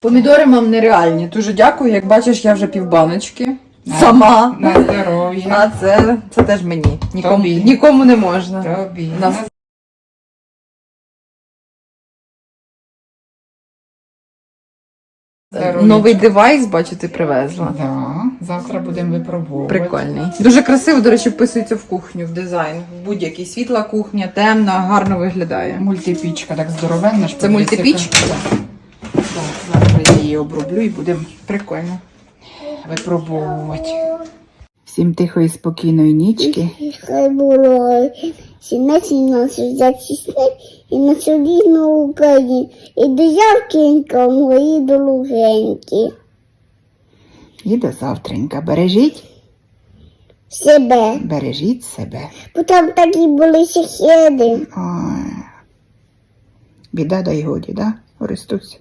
Помідори мам нереальні. Дуже дякую. Як бачиш, я вже півбаночки. Сама. На здоров'я. А це, це теж мені. Нікому, Тобі. нікому не можна. Тобі. Нас- здоров'я. Новий девайс, бачу, ти привезла. Да. Завтра будемо випробовувати. Прикольний. Дуже красиво, до речі, вписується в кухню, в дизайн. В будь-який світла кухня, темна, гарно виглядає. Мультипічка так здоровенна. ж Це подивися, мультипіч? Так, її оброблю і будемо Прикольно. випробовувати. Всім тихої, спокійної нічки. Хай було сінець на сюди і на сюди на Україні. І до Яркінка мої долугенькі. І до завтренька. Бережіть, Себе. бережіть себе. Бо там такі були. Ой. Біда да й годі, да, Орестусь?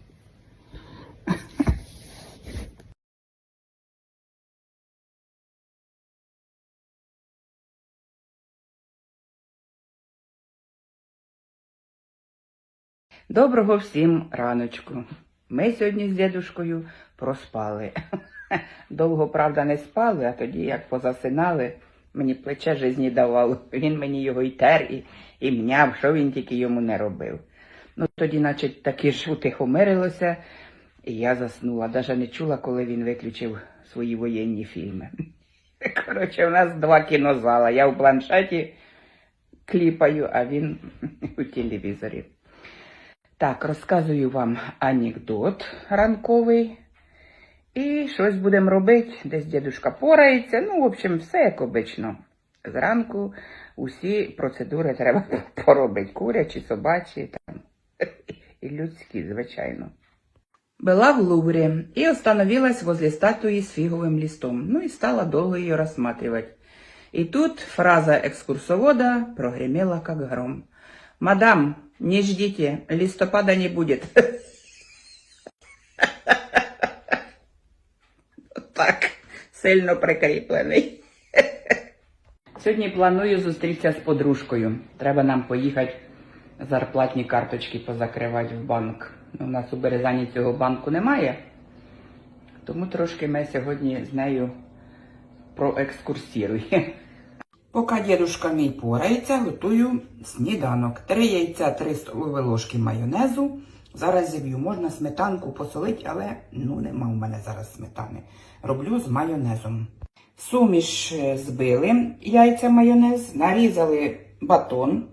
Доброго всім раночку. Ми сьогодні з дідушкою проспали. Довго, правда, не спали, а тоді, як позасинали, мені плече жизні давало. Він мені його й тер, і, і мняв, що він тільки йому не робив. Ну, тоді, наче, таки ж утихомирилося, і я заснула. Даже не чула, коли він виключив свої воєнні фільми. Коротше, у нас два кінозала. Я в планшеті кліпаю, а він у телевізорі. Так, розказую вам анекдот ранковий. І щось будемо робити. Десь дідушка порається. Ну, в общем, все як обично. Зранку усі процедури треба поробити. Курячі, собачі там. і людські, звичайно. Была в Лувре и остановилась возле статуи с фиговым листом. Ну и стала долго ее рассматривать. И тут фраза экскурсовода прогремела как гром. «Мадам, не ждите, листопада не будет». Так, сильно прикріплений. Сьогодні планую зустрітися з подружкою. Треба нам поїхати зарплатні карточки позакривати в банк. Ну, У нас у Березані цього банку немає. Тому трошки ми сьогодні з нею проекскурсіруємо. Поки дідушка мій порається, готую сніданок. Три яйця, три столові ложки майонезу. Зараз зіб'ю. Можна сметанку посолити, але ну нема у мене зараз сметани. Роблю з майонезом. Суміш е, збили яйця майонез, нарізали батон.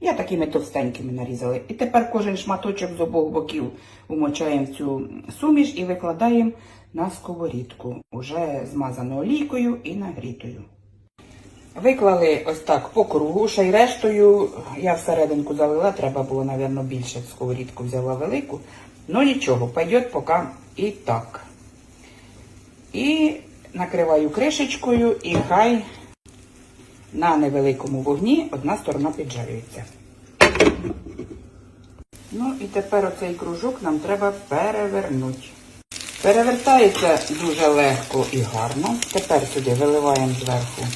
Я такими товстенькими нарізала. І тепер кожен шматочок з обох боків умочаємо в цю суміш і викладаємо на сковорідку, уже змазану олійкою і нагрітою. Виклали ось так по кругу, ще й рештою я всерединку залила, треба було, мабуть, більше сковорідку взяла велику. Ну нічого, пойдет поки і так. І накриваю кришечкою, і хай на невеликому вогні одна сторона піджарюється. Ну і тепер оцей кружок нам треба перевернути. Перевертається дуже легко і гарно. Тепер сюди виливаємо зверху.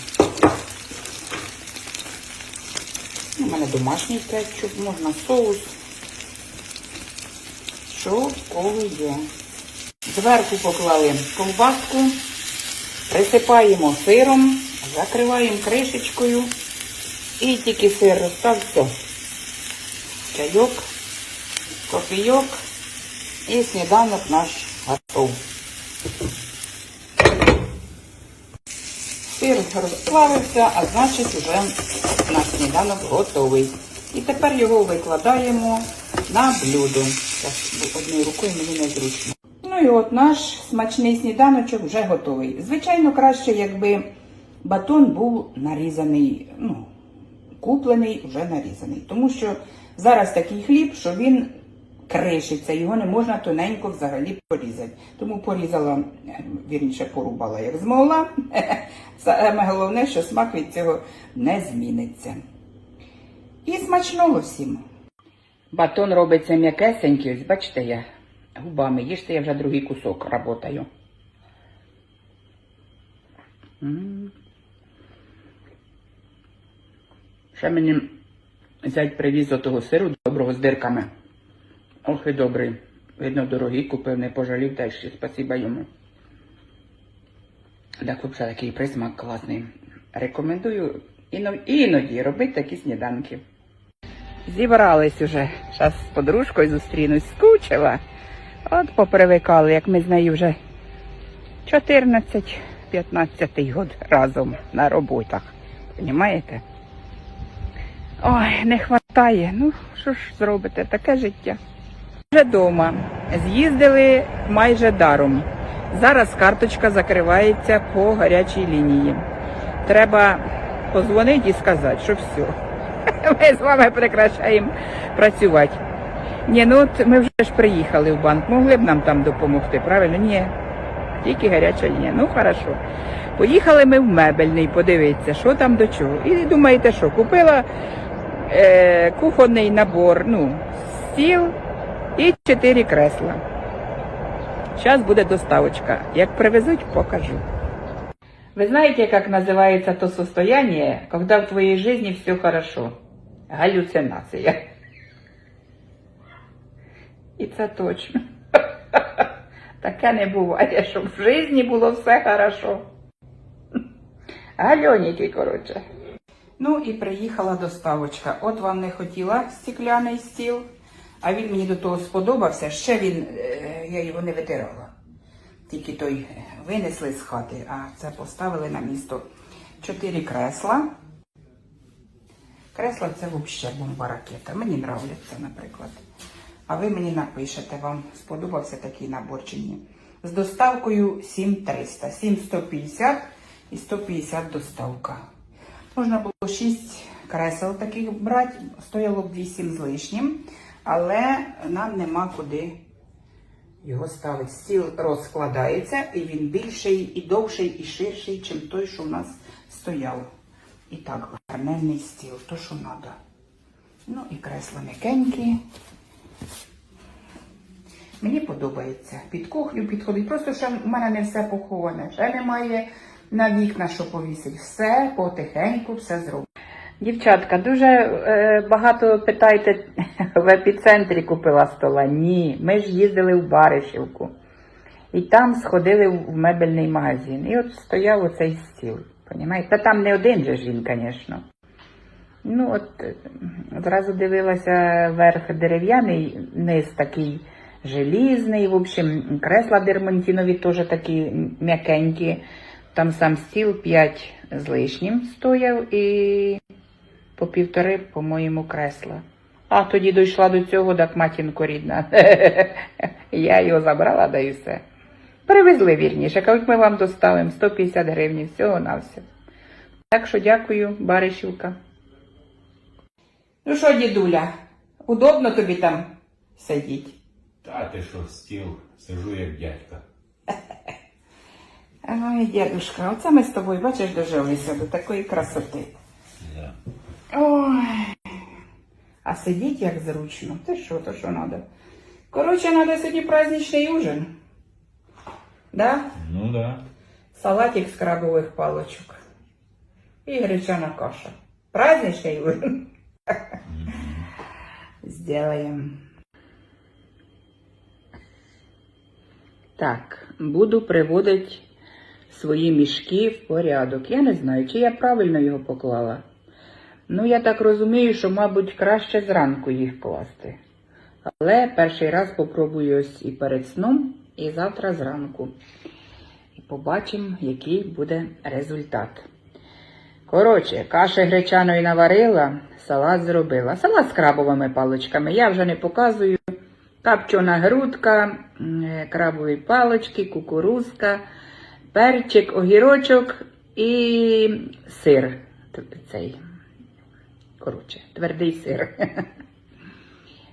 У мене домашній кетчуп, можна соус. Що кого є. Зверху поклали ковбаску, присипаємо сиром, закриваємо кришечкою і тільки сир розстав. Чайок, кофійок і сніданок наш готов. Сир розплавився, а значить вже наш сніданок готовий. І тепер його викладаємо на блюдо. Одною рукою мені незручно. Ну і от наш смачний сніданочок вже готовий. Звичайно, краще, якби батон був нарізаний, ну, куплений, вже нарізаний. Тому що зараз такий хліб, що він кришиться, його не можна тоненько взагалі порізати. Тому порізала, вірніше порубала, як змогла. Саме головне, що смак від цього не зміниться. І смачного всім. Батон робиться м'якесенький, бачите, я губами їжте, я вже другий кусок работаю. М. Ще мені зять привіз отого сиру доброго з дирками. Ох і добрий. Видно, дорогі купив, не пожалів, та спасіба йому. Так, взагалі, такий присмак класний. Рекомендую іно- іноді робити такі сніданки. Зібрались уже. Зараз з подружкою зустрінусь, скучила. От попривикали, як ми з нею вже 14-15 год разом на роботах. Понімаєте? Ой, не хватає. Ну, що ж зробите, таке життя. Вже вдома. З'їздили майже даром. Зараз карточка закривається по гарячій лінії. Треба позвонити і сказати, що все. Ми з вами прекращаємо працювати. Ні, ну от ми вже ж приїхали в банк, могли б нам там допомогти, правильно? Ні. Тільки гаряча лінія. Ну, хорошо. Поїхали ми в мебельний подивитися, що там до чого. І думаєте, що купила е, кухонний набор, ну, стіл і чотири кресла. Зараз буде доставочка. Як привезуть, покажу. Вы знаете, как называется то состояние, когда в твоей жизни все хорошо? Галюцинація. І це точно. Таке не буває, щоб в житті було все хорошо. Гальоніки, коротше. Ну і приїхала доставочка. От вам не хотіла стекляний стіл, а він мені до того сподобався. Ще він, е, я його не витирала. Тільки той винесли з хати, а це поставили на місто. Чотири кресла. Кресла це взагалі бомба ракета. Мені нравляться, наприклад. А ви мені напишете, вам сподобався такий набор чи ні. З доставкою 7300, 7150 і 150 доставка. Можна було 6 кресел таких брати, стояло б 8 з лишнім, але нам нема куди його ставить. Стіл розкладається, і він більший, і довший, і ширший, чим той, що в нас стояв. І так, гарненний стіл, то що треба. Ну і кресла м'якенькі. Мені подобається. Під кухню підходить. Просто ще в мене не все поховане. Ще немає на вікна, що повісить. Все потихеньку, все зроблено. Дівчатка, дуже е, багато питаєте, в епіцентрі купила стола. Ні, ми ж їздили в Баришівку. І там сходили в мебельний магазин. І от стояв оцей стіл. Та там не один же ж він, звісно. Ну, от зразу дивилася верх дерев'яний, низ такий желізний. В общем, кресла дермантинові теж такі м'якенькі. Там сам стіл 5 з лишнім стояв і по півтори, по-моєму, кресла. А тоді дійшла до цього, так матінко рідна. Я його забрала, да і все. Привезли вірніше, кажуть, ми вам доставимо 150 гривень, всього на все. Так що дякую, Баришівка. Ну що, дідуля, удобно тобі там сидіть? Та ти що, стіл, сижу як дядька. Ой, дядушка, оце ми з тобою, бачиш, дожилися до такої красоти. Да. Ой. А сидіть як зручно. Ти що, то що треба? Коротше, треба сьогодні праздничний ужин. Да? Ну да. Салатик з крабових палочок. І гречана каша. Праздничний ужин. Сделаем. Так, буду приводити свої мішки в порядок. Я не знаю, чи я правильно його поклала. Ну, я так розумію, що, мабуть, краще зранку їх класти. Але перший раз попробую ось і перед сном, і завтра зранку. І побачимо, який буде результат. Коротше, каші гречаної наварила, салат зробила. Салат з крабовими паличками. Я вже не показую. Капчена грудка, е, крабові палички, кукурузка, перчик, огірочок і сир. Цей. Коротше, твердий сир.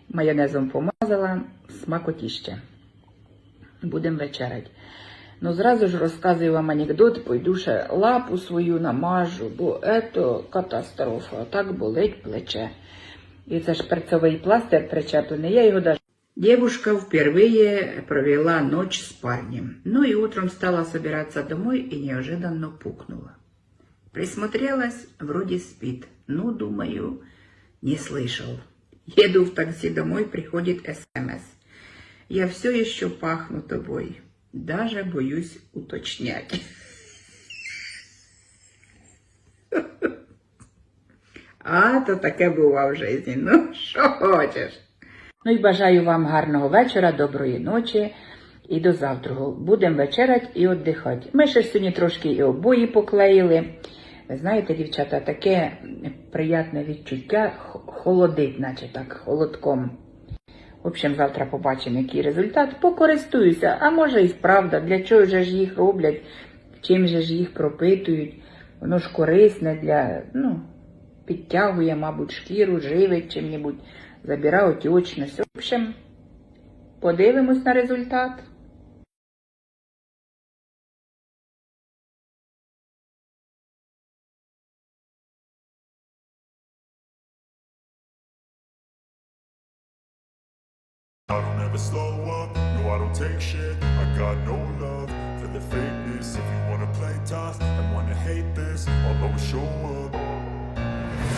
Майонезом помазала, смакотіще. Будемо вечерять. Ну, зразу ж розказую вам анекдот, пойду ще лапу свою намажу, бо ето катастрофа, так болить плече. І це ж перцовий пластир причеплений, я його даже... Девушка впервые провела ночь с парнем. Ну и утром стала собираться домой и неожиданно пукнула. Присмотрелась, вроде спит. Ну, думаю, не слышал. Еду в такси домой, приходит СМС. Я все еще пахну тобой. Даже боюсь уточнять. А, то таке бува в житті. Ну, що хочеш. Ну і бажаю вам гарного вечора, доброї ночі і до завтра. Будемо вечерять і віддихати. Ми ще сьогодні трошки і обої поклеїли. Ви знаєте, дівчата, таке приятне відчуття, холодить, наче так, холодком. В общем, завтра побачимо, який результат. Покористуюся, а може і справда, для чого же ж їх роблять, чим же ж їх пропитують. Воно ж корисне для, ну, підтягує, мабуть, шкіру, живить чим-небудь, забирає отечність. В общем, подивимось на результат. I don't ever slow up, no I don't take shit I got no love for the fakeness If you wanna play tough and wanna hate this I'll always show up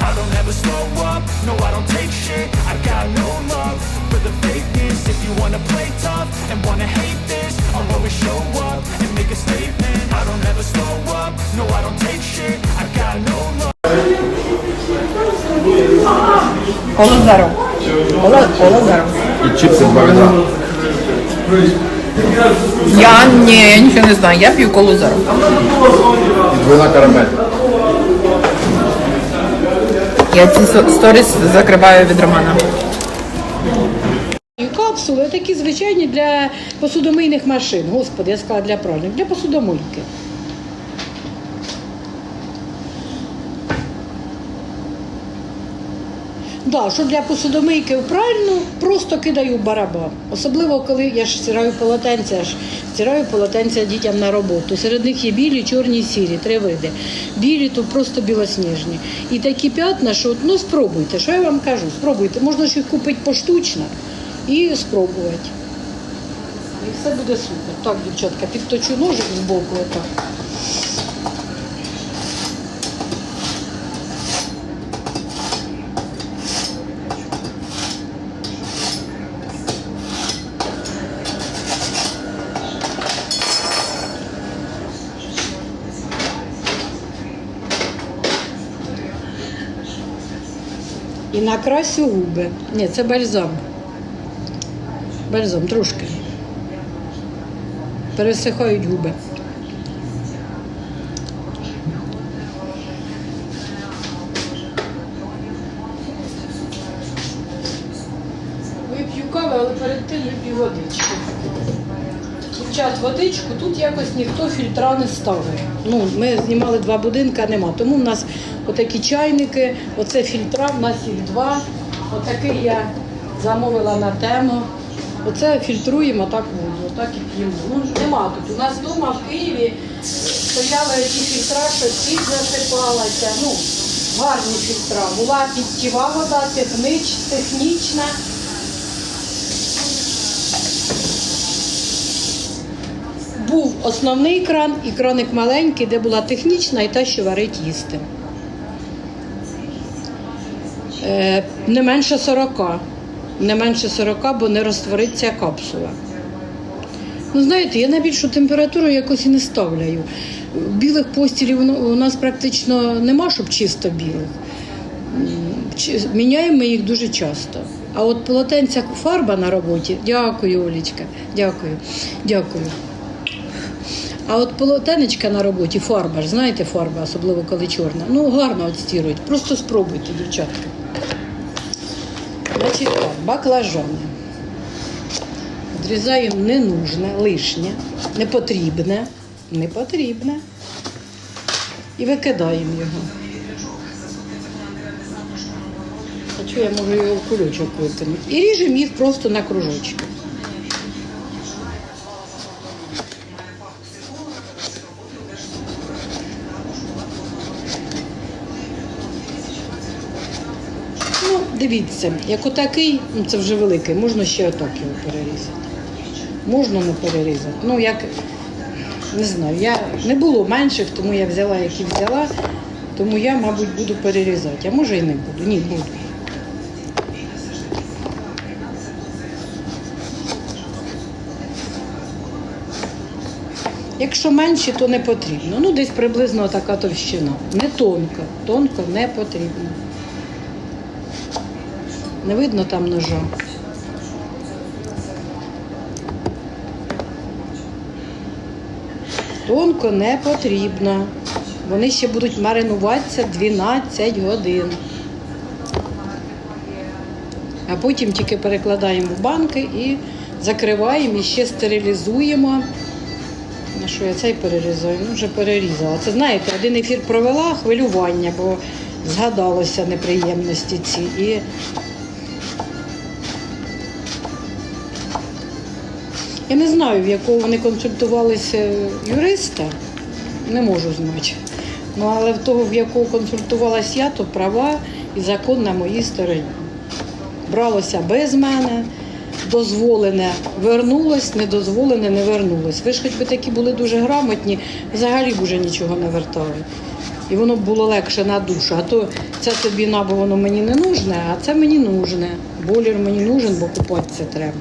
I don't ever slow up, no I don't take shit I got no love for the fakeness If you wanna play tough and wanna hate this I'll always show up and make a statement I don't ever slow up, no I don't take shit I got no love Колозару. Колозару. І чіпси два відра. Я ні, я нічого не знаю. Я п'ю колозару. І двойна карамель. Я ці сторіс закриваю від Романа. Капсули такі звичайні для посудомийних машин. Господи, я сказала для пральних, для посудомийки. Да, що для посудомийки в пральну просто кидаю барабан. Особливо, коли я ж стираю полотенця, ж стираю полотенця дітям на роботу. Серед них є білі, чорні сірі, три види. Білі то просто білосніжні. І такі п'ятна, що ну спробуйте, що я вам кажу, спробуйте. Можна ж їх купити поштучно і спробувати. І все буде супер. Так, дівчатка, підточу ножик з боку отак. І накрасю губи. Ні, це бальзам. Бальзам трошки. Пересихають губи. Вип'ю кави, але перед тим вип'ю водичку. Дівчат, водичку тут якось ніхто фільтра не ставив. Ну, ми знімали два будинки, нема. Тому в нас отакі чайники, оце фільтра, в нас їх два. Отакий я замовила на тему. Оце фільтруємо так воду, отак і п'ємо. Ну, нема тут. У нас вдома в Києві стояли ті фільтра, що сіль засипалася. Ну, гарні фільтра. Була підтіва вода, технич, технічна. Був основний кран і краник маленький, де була технічна і та, що варить їсти. Е, не менше 40. Не менше 40, бо не розтвориться капсула. Ну, знаєте, я на більшу температуру якось і не ставляю. Білих постілів у нас практично нема, щоб чисто білих. Міняємо їх дуже часто. А от полотенця фарба на роботі. Дякую, Олічка. Дякую. Дякую. А от полотенечка на роботі, фарба ж, знаєте, фарба, особливо коли чорна. Ну, гарно отстірують. Просто спробуйте, дівчатка. Значить так, баклажани. Відрізаємо ненужне, лишнє, непотрібне, непотрібне. І викидаємо його. А чого я можу його в кулючок витягнути? І ріжемо їх просто на кружочки. дивіться, як отакий, ну це вже великий, можна ще отак його перерізати. Можна не перерізати. Ну, як, не знаю, я не було менших, тому я взяла, які взяла, тому я, мабуть, буду перерізати. А може і не буду. Ні, буду. Якщо менші, то не потрібно. Ну, десь приблизно така товщина. Не тонка, тонко не потрібно. Не видно там ножа. Тонко не потрібно. Вони ще будуть маринуватися 12 годин. А потім тільки перекладаємо в банки і закриваємо і ще стерилізуємо. На що я цей перерізаю? Ну, вже перерізала. Це знаєте, один ефір провела хвилювання, бо згадалося неприємності ці. І я не знаю, в якого вони консультувалися юриста, не можу знати. Ну, але в того, в якого консультувалась я, то права і закон на моїй стороні. Бралося без мене, дозволене вернулось, недозволене не вернулось. Ви ж хоч би такі були дуже грамотні, взагалі б уже нічого не вертали. І воно б було легше на душу. А то це тобі на, бо воно мені не нужне, а це мені нужне. Болір мені нужен, бо купатися треба.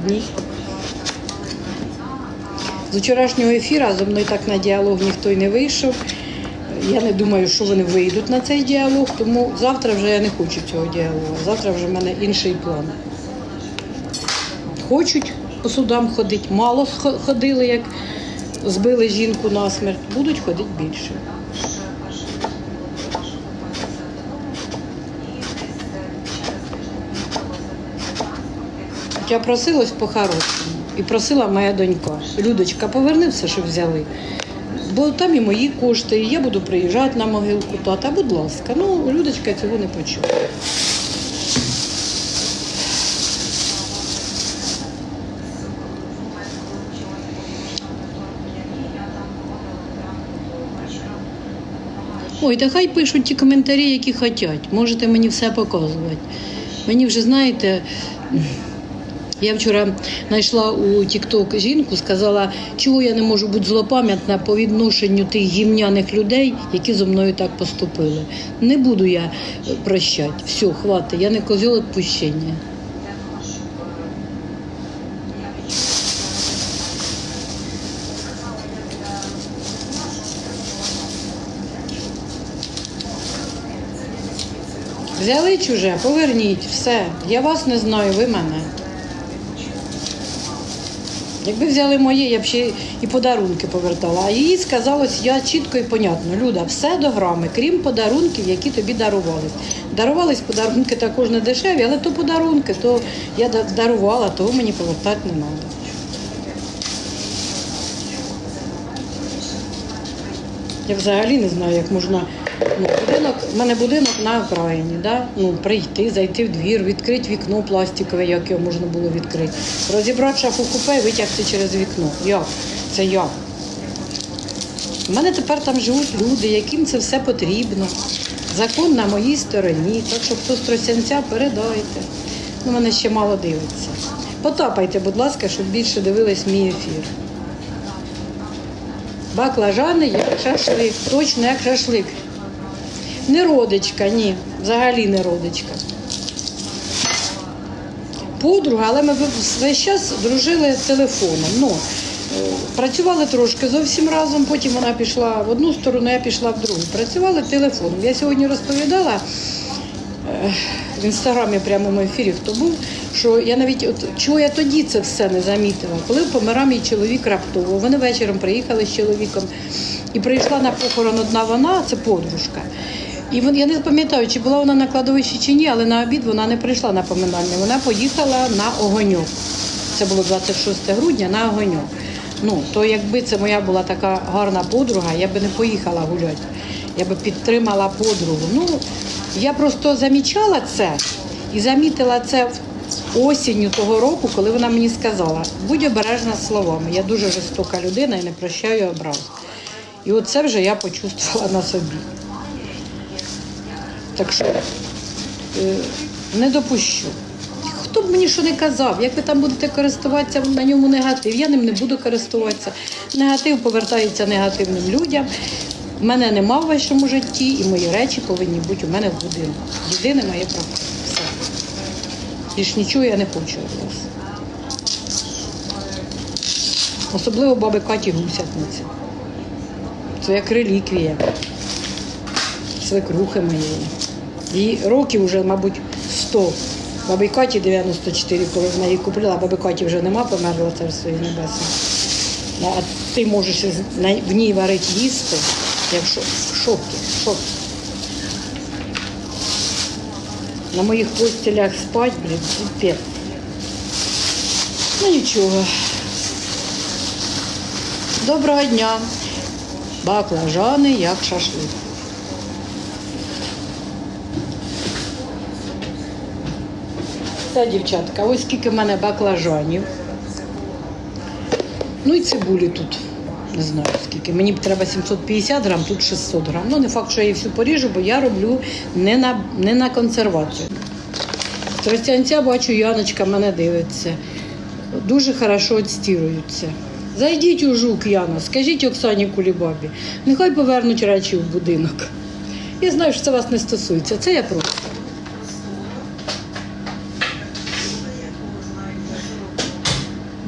Чудні. З вчорашнього ефіру зо мною так на діалог ніхто й не вийшов. Я не думаю, що вони вийдуть на цей діалог, тому завтра вже я не хочу цього діалогу. Завтра вже в мене інший план. Хочуть по судам ходити, мало ходили, як збили жінку насмерть, будуть ходити більше. Я просилась по-хорошому. І просила моя донька. Людочка, поверни все, що взяли. Бо там і мої кошти, і я буду приїжджати на могилку тата. Будь ласка. Ну, Людочка цього не почула. Ой, та хай пишуть ті коментарі, які хочуть. Можете мені все показувати. Мені вже знаєте. Я вчора знайшла у TikTok жінку, сказала, чого я не можу бути злопам'ятна по відношенню тих гімняних людей, які зо мною так поступили. Не буду я е, прощати. Все, хватить, я не козьол відпущення. Взяли чуже, поверніть, все. Я вас не знаю, ви мене. Якби взяли моє, я б ще і подарунки повертала. А їй сказалось, я чітко і понятно, Люда, все до грами, крім подарунків, які тобі дарувались. Дарувались подарунки також не дешеві, але то подарунки, то я да- дарувала, того мені повертати не треба. Я взагалі не знаю, як можна. Ну, будинок, в мене будинок на окраїні, да? ну, прийти, зайти в двір, відкрити вікно пластикове, як його можна було відкрити. Розібрати шафу купе і витягти через вікно. Як? Це як? У мене тепер там живуть люди, яким це все потрібно. Закон на моїй стороні, так що хто з Тростянця, передайте. Ну, мене ще мало дивиться. Потапайте, будь ласка, щоб більше дивились мій ефір. Баклажани як шашлик, точно як шашлик. Не родичка, ні, взагалі не родичка. Подруга, але ми весь час дружили телефоном. Ну, е, працювали трошки зовсім разом, потім вона пішла в одну сторону, я пішла в другу. Працювали телефоном. Я сьогодні розповідала е, в інстаграмі прямому ефірі, хто був, що я навіть от чого я тоді це все не замітила. Коли помирав мій чоловік раптово, вони вечором приїхали з чоловіком і прийшла на похорон одна вона, це подружка. І вон- я не пам'ятаю, чи була вона на кладовищі чи ні, але на обід вона не прийшла на поминальне. Вона поїхала на огоньок. Це було 26 грудня на огоньок. Ну, то якби це моя була така гарна подруга, я би не поїхала гуляти. Я би підтримала подругу. Ну, я просто замічала це і замітила це в осінню того року, коли вона мені сказала, будь обережна словами. Я дуже жорстока людина і не прощаю образ. І оце вже я почувствувала на собі. Так що е, не допущу. Хто б мені що не казав, як ви там будете користуватися на ньому негатив, я ним не буду користуватися. Негатив повертається негативним людям. Мене нема в вашому житті, і мої речі повинні бути у мене в будинку. Єдине моє право. Все. Більш нічого я не хочу від вас. Особливо баби Каті гусятниці. Це як реліквія свекрухи моєї. Їй років вже, мабуть, 100. Бабі Каті 94, коли вона її купила, баби Каті вже нема, померла царство небесне. А ти можеш в ній варити їсти, як в шокі, шокі. На моїх постілях спать, блін, піпець. Ну нічого. Доброго дня. Баклажани як шашлик. Це, дівчатка, ось скільки в мене баклажанів. Ну і цибулі тут. Не знаю скільки. Мені б треба 750 грам, тут 600 грам. Ну, не факт, що я її всю поріжу, бо я роблю не на, не на консервацію. Тростянця бачу, Яночка мене дивиться. Дуже хорошо відстіруються. Зайдіть у жук, Яна, скажіть Оксані Кулібабі, нехай повернуть речі в будинок. Я знаю, що це вас не стосується. Це я просто.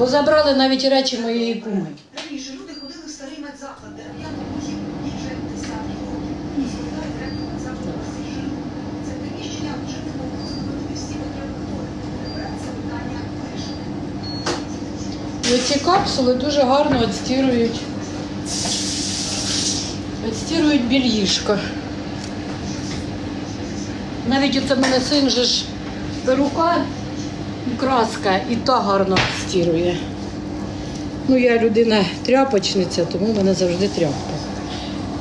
Бо забрали навіть речі моєї куми. Раніше люди ходили в старий медзаклад, дерев'яний будів, їй вже десятки років. Розповідає директор медзакладу Василь Це приміщення вже не могло зробити всі потреби хворих. Тепер це питання вирішено. І ці капсули дуже гарно відстірують. Відстірують більїшко. Навіть оце мене син же ж рука краска, і та гарно відстірує. Ну, я людина тряпочниця, тому в мене завжди тряпка.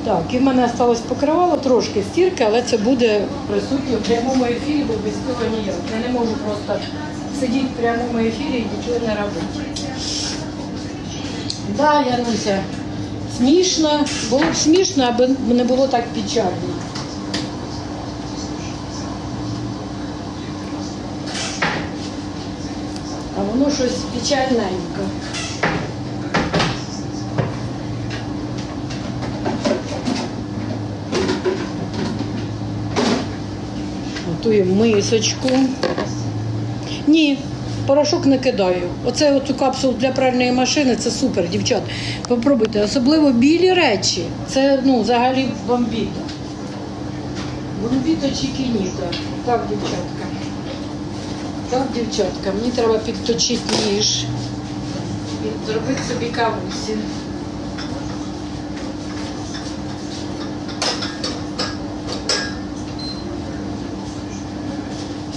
Так, і в мене залишилось покривало трошки стірки, але це буде присутнє в прямому ефірі, бо без цього ніяк. Я не можу просто сидіти в прямому ефірі і нічого не робити. Да, Януся, смішно. Було б смішно, аби не було так печально. Воно щось печальненько. Готуємо мисочку. Ні, порошок не кидаю. Оце оцю капсулу для пральної машини це супер, дівчат. Попробуйте, особливо білі речі. Це ну, взагалі бомбіто. Бомбіто чікініто. Так, дівчатка. Так, дівчатка, мені треба підточити ніж і зробити собі кавусі.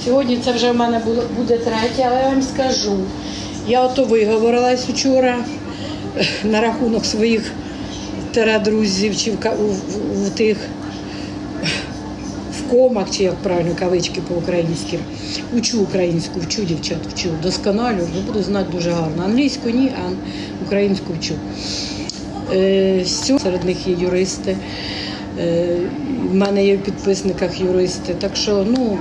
Сьогодні це вже в мене буде третє, але я вам скажу. Я ото виговорилась вчора на рахунок своїх тера друзів чи в, у, в, в тих в комах, чи як правильно кавички по-українськи. Учу українську, вчу дівчат, вчу. Досконалю, бо буду знати дуже гарно. Англійську ні, а українську вчу. Е, серед них є юристи. Е, в мене є в підписниках юристи. Так що, ну,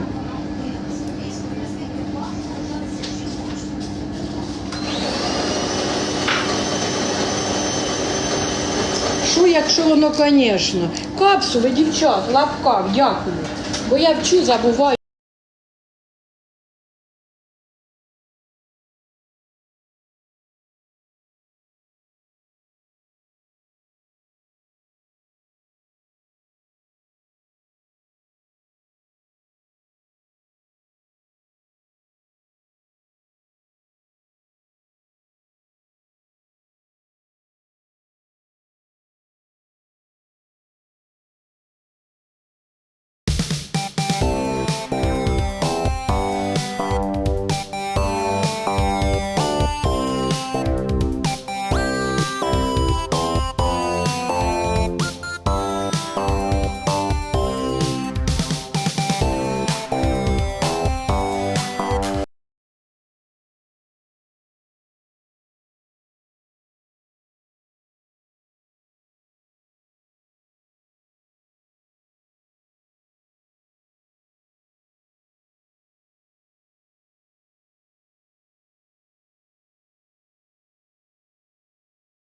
Що, якщо воно, звісно. Капсули, дівчат, лапках, дякую. Бо я вчу, забуваю.